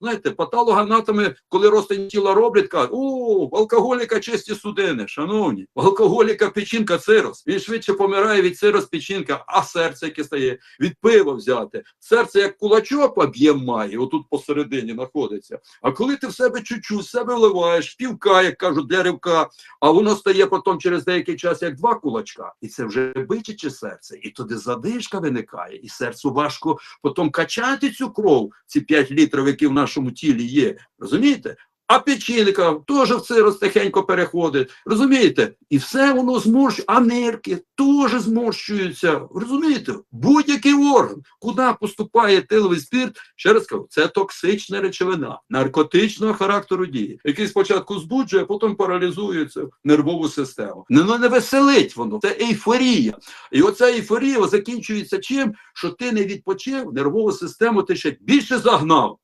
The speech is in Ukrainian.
Знаєте, патологоанатоми, коли розтин тіла роблять, кажуть, у алкоголіка чисті судини, шановні, алкоголіка печінка цирос. Він швидше помирає від цирос печінка, а серце яке стає від пива взяти. Серце як кулачок об'єм має, отут посередині знаходиться. А коли ти в себе чуть-чуть, в себе вливаєш, півка, як кажуть, для ривка, а воно стає потім через деякий час як два кулачка, і це вже бичаче серце, і туди задишка виникає, і серцю важко потім качати цю кров, ці 5 літрів, які в нашому тілі є. Розумієте? А печінка теж в це тихенько переходить. Розумієте? І все воно зморщує, а нирки теж зморщуються. Розумієте? Будь-який орган, куди поступає тиловий спирт, ще раз кажу, це токсична речовина, наркотичного характеру дії, який спочатку збуджує, а потім паралізує цю нервову систему. Не, ну, не веселить воно, це ейфорія. І оця ейфорія закінчується чим, що ти не відпочив, нервову систему ти ще більше загнав.